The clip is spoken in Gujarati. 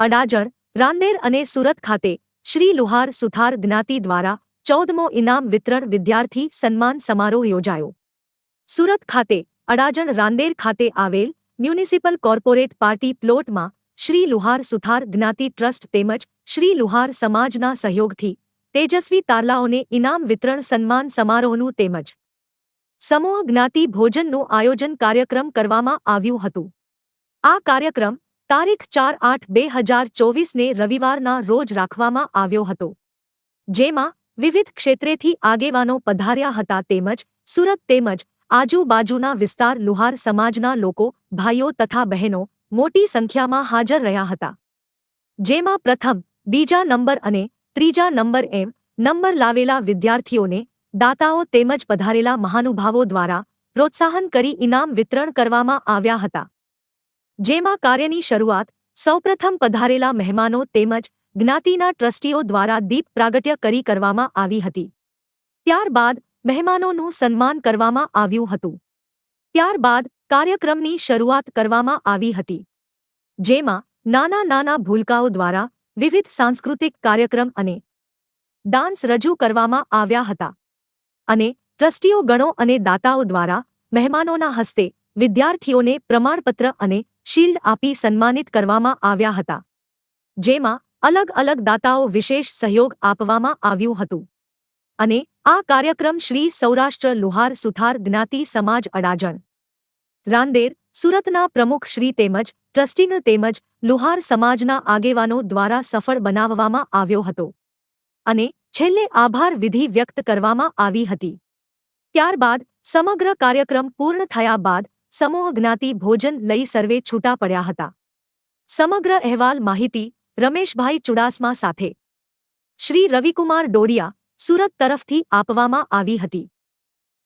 અડાજણ, રાંદેર અને સુરત ખાતે શ્રી લુહાર સુથાર જ્ઞાતિ દ્વારા ચૌદમો ઇનામ વિતરણ વિદ્યાર્થી સન્માન સમારોહ યોજાયો. સુરત ખાતે અડાજણ રાંદેર ખાતે આવેલ મ્યુનિસિપલ કોર્પોરેટ પાર્ટી પ્લોટમાં શ્રી લુહાર સુથાર જ્ઞાતિ ટ્રસ્ટ તેમજ શ્રી લુહાર સમાજના સહયોગથી તેજસ્વી તારલાઓને ઇનામ વિતરણ સન્માન સમારોહનું તેમજ સમૂહ જ્ઞાતિ ભોજનનું આયોજન કાર્યક્રમ કરવામાં આવ્યું હતું. આ કાર્યક્રમ તારીખ ચાર આઠ બે હજાર ચોવીસને રવિવારના રોજ રાખવામાં આવ્યો હતો, જેમાં વિવિધ ક્ષેત્રેથી આગેવાનો પધાર્યા હતા તેમજ સુરત તેમજ આજુબાજુના વિસ્તાર લુહાર સમાજના લોકો, ભાઈઓ તથા બહેનો મોટી સંખ્યામાં હાજર રહ્યા હતા. જેમાં પ્રથમ, બીજા નંબર અને ત્રીજા નંબર એમ નંબર લાવેલા વિદ્યાર્થીઓને દાતાઓ તેમજ પધારેલા મહાનુભાવો દ્વારા પ્રોત્સાહન કરી ઇનામ વિતરણ કરવામાં આવ્યા હતા. જેમાં કાર્યની શરૂઆત સૌપ્રથમ પધારેલા મહેમાનો તેમજ જ્ઞાતિના ટ્રસ્ટીઓ દ્વારા દીપ પ્રાગટ્ય કરી કરવામાં આવી હતી. ત્યારબાદ મહેમાનોનું સન્માન કરવામાં આવ્યું હતું. ત્યારબાદ કાર્યક્રમની શરૂઆત કરવામાં આવી હતી. જેમાં નાના નાના ભૂલકાઓ દ્વારા વિવિધ સાંસ્કૃતિક કાર્યક્રમ અને ડાન્સ રજૂ કરવામાં આવ્યા હતા. અને ટ્રસ્ટીઓ ગણો અને દાતાઓ દ્વારા મહેમાનોના હસ્તે વિદ્યાર્થીઓને પ્રમાણપત્ર અને શિલ્ડ આપી સન્માનિત કરવામાં આવ્યા હતા. જેમાં અલગ અલગ દાતાઓ વિશેષ સહયોગ આપવામાં આવ્યું હતું. અને આ કાર્યક્રમ શ્રી સૌરાષ્ટ્ર લુહાર સુથાર જ્ઞાતિ સમાજ અડાજણ. રાંદેર, સુરતના પ્રમુખ શ્રી તેમજ ટ્રસ્ટીન તેમજ લુહાર સમાજના આગેવાનો દ્વારા સફળ બનાવવામાં આવ્યો હતો. અને છેલ્લે આભાર વિધિ વ્યક્ત કરવામાં આવી હતી. ત્યારબાદ સમગ્ર કાર્યક્રમ પૂર્ણ થયા બાદ સમૂહ જ્ઞાતિ ભોજન લઈ સર્વે છૂટા પડ્યા હતા. સમગ્ર અહેવાલ માહિતી રમેશભાઈ ચુડાસમા સાથે. શ્રી રવિકુમાર ડોડિયા સુરત તરફથી આપવામાં આવી હતી.